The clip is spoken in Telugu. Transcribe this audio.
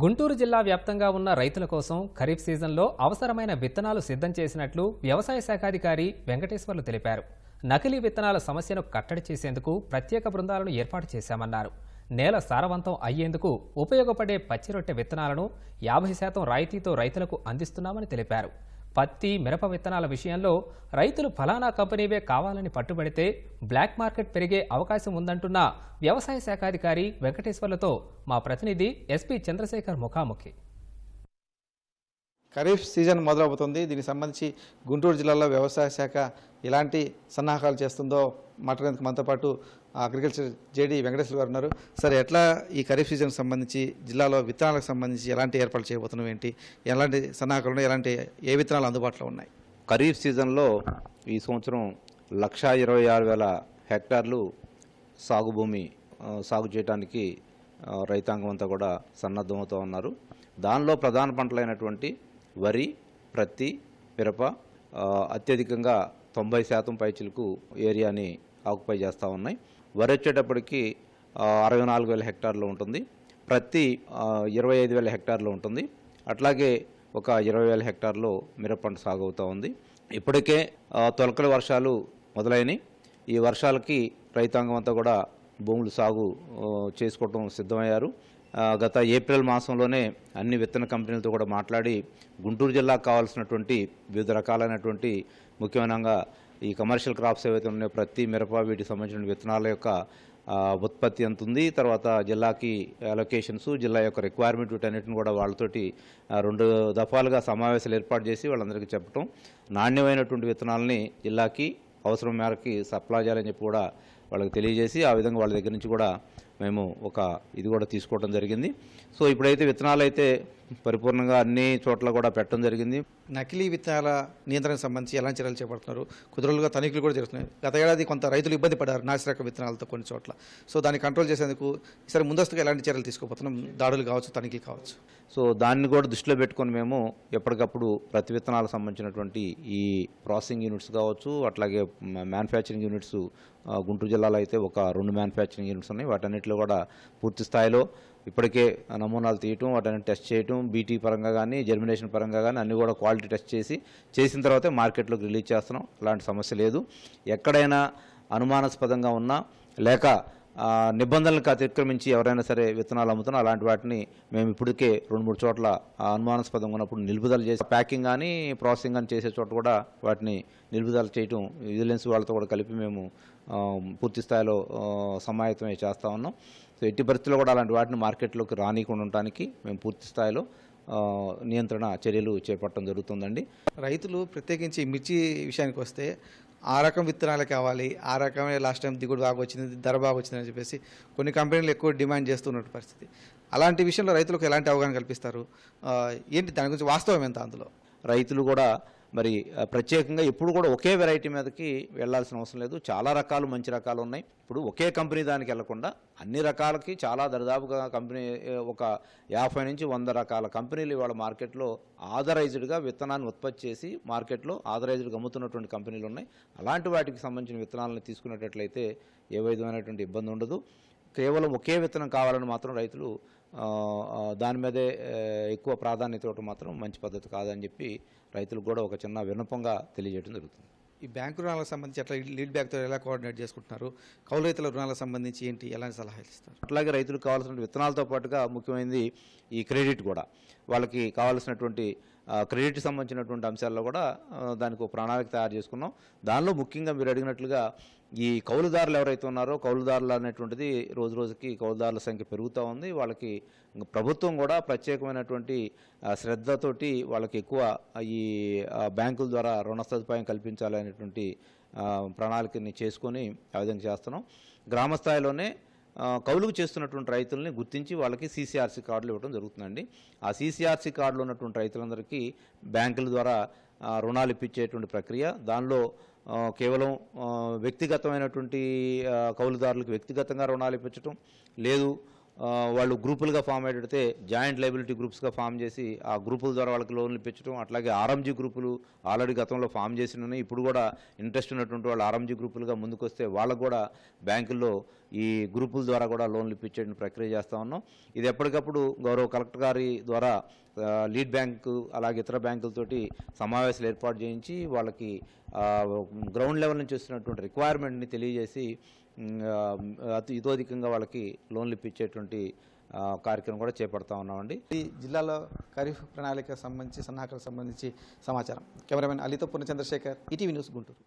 గుంటూరు జిల్లా వ్యాప్తంగా ఉన్న రైతుల కోసం ఖరీఫ్ సీజన్లో అవసరమైన విత్తనాలు సిద్ధం చేసినట్లు వ్యవసాయ శాఖాధికారి వెంకటేశ్వర్లు తెలిపారు. నకిలీ విత్తనాల సమస్యను కట్టడి చేసేందుకు ప్రత్యేక బృందాలను ఏర్పాటు చేశామన్నారు. నేల సారవంతం అయ్యేందుకు ఉపయోగపడే పచ్చిరొట్టె విత్తనాలను యాభై శాతం రాయితీతో రైతులకు అందిస్తున్నామని తెలిపారు. పత్తి మిరప విత్తనాల విషయంలో రైతులు ఫలానా కంపెనీవే కావాలని పట్టుబడితే బ్లాక్ మార్కెట్ పెరిగే అవకాశం ఉందంటున్న వ్యవసాయ శాఖాధికారి వెంకటేశ్వర్లతో మా ప్రతినిధి ఎస్పీ చంద్రశేఖర్ ముఖాముఖి. ఖరీఫ్ సీజన్ మొదలవుతుంది. దీనికి సంబంధించి గుంటూరు జిల్లాలో వ్యవసాయ శాఖ ఎలాంటి సన్నాహాలు చేస్తుందో మాట్లాడేందుకు మనతో పాటు అగ్రికల్చర్ జేడి వెంకటేశ్వర గారు ఉన్నారు. సార్ ఎట్లా ఈ ఖరీఫ్ సీజన్కి సంబంధించి జిల్లాలో విత్తనాలకు సంబంధించి ఎలాంటి ఏర్పాట్లు చేయబోతున్నాం ఏంటి? ఎలాంటి సన్నాహాలు ఉన్నాయి ఎలాంటి ఏ విత్తనాలు అందుబాటులో ఉన్నాయి? ఖరీఫ్ సీజన్లో ఈ సంవత్సరం లక్షా ఇరవై ఆరు వేల హెక్టార్లు సాగు భూమి సాగు చేయడానికి రైతాంగం అంతా కూడా సన్నద్ధమవుతూ ఉన్నారు. దానిలో ప్రధాన పంటలైనటువంటి వరి ప్రత్తి మిరప అత్యధికంగా తొంభై శాతం పైచిలకు ఏరియాని ఆక్యుపై చేస్తూ ఉన్నాయి. వరి వచ్చేటప్పటికి అరవై నాలుగు వేల హెక్టార్లు ఉంటుంది. ప్రతి ఇరవై ఐదు వేల హెక్టార్లు ఉంటుంది. అట్లాగే ఒక ఇరవై వేల హెక్టార్లో మిరప పంట సాగు అవుతూ ఉంది. ఇప్పటికే తొలకల వర్షాలు మొదలైనవి ఈ వర్షాలకి రైతాంగం అంతా కూడా భూములు సాగు చేసుకోవటం సిద్ధమయ్యారు. గత ఏప్రిల్ మాసంలోనే అన్ని విత్తన కంపెనీలతో కూడా మాట్లాడి గుంటూరు జిల్లాకు కావాల్సినటువంటి వివిధ రకాలైనటువంటి ముఖ్యమైనంగా ఈ కమర్షియల్ క్రాప్స్ ఏవైతే ఉన్నాయో ప్రతి మిరప వీటికి సంబంధించిన విత్తనాల యొక్క ఉత్పత్తి ఎంత ఉంది తర్వాత జిల్లాకి అలొకేషన్స్ జిల్లా యొక్క రిక్వైర్మెంట్ వీటన్నిటిని కూడా వాళ్ళతోటి రెండు దఫాలుగా సమావేశాలు ఏర్పాటు చేసి వాళ్ళందరికీ చెప్పటం. నాణ్యమైనటువంటి విత్తనాలని జిల్లాకి అవసరం మేరకి సప్లై చేయాలని చెప్పి కూడా వాళ్ళకి తెలియజేసి ఆ విధంగా వాళ్ళ దగ్గర నుంచి కూడా మేము ఒక ఇది కూడా తీసుకోవడం జరిగింది. సో ఇప్పుడైతే విత్తనాలు అయితే పరిపూర్ణంగా అన్ని చోట్ల కూడా పెట్టడం జరిగింది. నకిలీ విత్తనాల నియంత్రణకు సంబంధించి ఎలాంటి చర్యలు చేపడుతున్నారు? కుదురులుగా తనిఖీలు కూడా జరుగుతున్నాయి. గత ఏడాది కొంత రైతులు ఇబ్బంది పడ్డారు నాసిరక విత్తనాలతో కొన్ని చోట్ల. సో దాన్ని కంట్రోల్ చేసేందుకు ఈసారి ముందస్తుగా ఎలాంటి చర్యలు తీసుకోబోతున్నాం? దాడులు కావచ్చు తనిఖీలు కావచ్చు. సో దాన్ని కూడా దృష్టిలో పెట్టుకొని మేము ఎప్పటికప్పుడు ప్రతి విత్తనాలకు సంబంధించినటువంటి ఈ ప్రాసెసింగ్ యూనిట్స్ కావచ్చు అట్లాగే మ్యానుఫ్యాక్చరింగ్ యూనిట్స్ గుంటూరు జిల్లాలో అయితే ఒక రెండు మ్యానుఫ్యాక్చరింగ్ యూనిట్స్ ఉన్నాయి. వాటన్నిటిలో కూడా పూర్తి స్థాయిలో ఇప్పటికే నమూనాలు తీయటం వాటిని టెస్ట్ చేయటం బీటీ పరంగా కానీ జర్మినేషన్ పరంగా కానీ అన్నీ కూడా క్వాలిటీ టెస్ట్ చేసి చేసిన తర్వాతే మార్కెట్లోకి రిలీజ్ చేస్తున్నాం. అలాంటి సమస్య లేదు. ఎక్కడైనా అనుమానాస్పదంగా ఉన్నా లేక నిబంధనలకు అతిక్రమించి ఎవరైనా సరే విత్తనాలు అమ్ముతున్నా అలాంటి వాటిని మేము ఇప్పటికే రెండు మూడు చోట్ల అనుమానాస్పదంగా ఉన్నప్పుడు నిలుపుదల చేసి ప్యాకింగ్ కానీ ప్రాసెసింగ్ కానీ చేసే చోట కూడా వాటిని నిలుపుదల చేయటం విజిలెన్స్ వాళ్ళతో కూడా కలిపి మేము పూర్తి స్థాయిలో సమాయత్తమే చేస్తూ ఉన్నాం. సో ఎట్టి పరిస్థితుల్లో కూడా అలాంటి వాటిని మార్కెట్లోకి రానికుండా ఉండటానికి మేము పూర్తి స్థాయిలో నియంత్రణ చర్యలు చేపట్టడం జరుగుతుందండి. రైతులు ప్రత్యేకించి మిర్చి విషయానికి వస్తే ఆ రకం విత్తనాలు కావాలి ఆ రకమే లాస్ట్ టైం దిగుడు బాగా వచ్చింది ధర బాగా వచ్చిందని చెప్పేసి కొన్ని కంపెనీలు ఎక్కువ డిమాండ్ చేస్తున్న పరిస్థితి. అలాంటి విషయంలో రైతులకు ఎలాంటి అవగాహన కల్పిస్తారు? ఏంటి దాని గురించి వాస్తవం ఎంత అందులో? రైతులు కూడా మరి ప్రత్యేకంగా ఎప్పుడు కూడా ఒకే వెరైటీ మీదకి వెళ్ళాల్సిన అవసరం లేదు. చాలా రకాలు మంచి రకాలు ఉన్నాయి. ఇప్పుడు ఒకే కంపెనీ దానికి వెళ్ళకుండా అన్ని రకాలకి చాలా దరిదాపుగా కంపెనీ ఒక యాభై నుంచి వంద రకాల కంపెనీలు ఇవాళ మార్కెట్లో ఆథరైజ్డ్గా విత్తనాన్ని ఉత్పత్తి చేసి మార్కెట్లో ఆథరైజ్డ్గా అమ్ముతున్నటువంటి కంపెనీలు ఉన్నాయి. అలాంటి వాటికి సంబంధించిన విత్తనాలను తీసుకునేటట్లయితే ఏ విధమైనటువంటి ఇబ్బంది ఉండదు. కేవలం ఒకే విత్తనం కావాలని మాత్రం రైతులు దాని మీదే ఎక్కువ ప్రాధాన్యత ఇవ్వటం మాత్రం మంచి పద్ధతి కాదని చెప్పి రైతులకు కూడా ఒక చిన్న విన్నపంగా తెలియజేయడం జరుగుతుంది. ఈ బ్యాంకు రుణాలకు సంబంధించి ఎట్లా లీడ్ బ్యాంక్తో ఎలా కోఆర్డినేట్ చేసుకుంటున్నారు? కౌలు రైతుల రుణాలకు సంబంధించి ఏంటి? ఎలాంటి సలహాలు ఇస్తారు? అట్లాగే రైతులకు కావాల్సిన విత్తనాలతో పాటుగా ముఖ్యమైనది ఈ క్రెడిట్ కూడా. వాళ్ళకి కావాల్సినటువంటి క్రెడిట్ సంబంధించినటువంటి అంశాల్లో కూడా దానికి ఒక ప్రణాళిక తయారు చేసుకున్నాం. దానిలో ముఖ్యంగా మీరు అడిగినట్లుగా ఈ కౌలుదారులు ఎవరైతే ఉన్నారో కౌలుదారులు అనేటువంటిది రోజు రోజుకి కౌలుదారుల సంఖ్య పెరుగుతూ ఉంది. వాళ్ళకి ప్రభుత్వం కూడా ప్రత్యేకమైనటువంటి శ్రద్ధతోటి వాళ్ళకి ఎక్కువ ఈ బ్యాంకుల ద్వారా రుణ సదుపాయం కల్పించాలనేటువంటి ప్రణాళికని చేసుకొని ఆ విధంగా చేస్తున్నాం. గ్రామ స్థాయిలోనే కౌలుకు చేస్తున్నటువంటి రైతుల్ని గుర్తించి వాళ్ళకి సీసీఆర్సీ కార్డులు ఇవ్వడం జరుగుతుందండి. ఆ సీసీఆర్సీ కార్డులు ఉన్నటువంటి రైతులందరికీ బ్యాంకుల ద్వారా రుణాలు ఇప్పించేటువంటి ప్రక్రియ. దానిలో కేవలం వ్యక్తిగతమైనటువంటి కౌలుదారులకు వ్యక్తిగతంగా రుణాలు ఇప్పించడం లేదు. వాళ్ళు గ్రూపులుగా ఫామ్ అయ్యేటైతే జాయింట్ లైబిలిటీ గ్రూప్స్గా ఫామ్ చేసి ఆ గ్రూపుల ద్వారా వాళ్ళకి లోన్లు ఇప్పించడం అట్లాగే ఆర్ఎంజీ గ్రూపులు ఆల్రెడీ గతంలో ఫామ్ చేసి ఇప్పుడు కూడా ఇంట్రెస్ట్ ఉన్నటువంటి వాళ్ళు ఆర్ఎంజీ గ్రూపులుగా ముందుకు వస్తే వాళ్ళకు కూడా బ్యాంకుల్లో ఈ గ్రూపుల ద్వారా కూడా లోన్లు ఇప్పించే ప్రక్రియ చేస్తూ ఉన్నాం. ఇది ఎప్పటికప్పుడు గౌరవ కలెక్టర్ గారి ద్వారా లీడ్ బ్యాంకు అలాగే ఇతర బ్యాంకులతోటి సమావేశాలు ఏర్పాటు చేయించి వాళ్ళకి గ్రౌండ్ లెవెల్ నుంచి వస్తున్నటువంటి రిక్వైర్మెంట్ని తెలియజేసి అతి ఇదోధికంగా వాళ్ళకి లోన్లు ఇప్పించేటువంటి కార్యక్రమం కూడా చేపడతా ఉన్నామండి. ఈ జిల్లాలో ఖరీఫ్ ప్రణాళిక సంబంధించి సన్నాహకాలకు సంబంధించి సమాచారం. కెమెరామెన్ అలీతో పూర్ణ చంద్రశేఖర్ ఈటీవీ న్యూస్ గుంటూరు.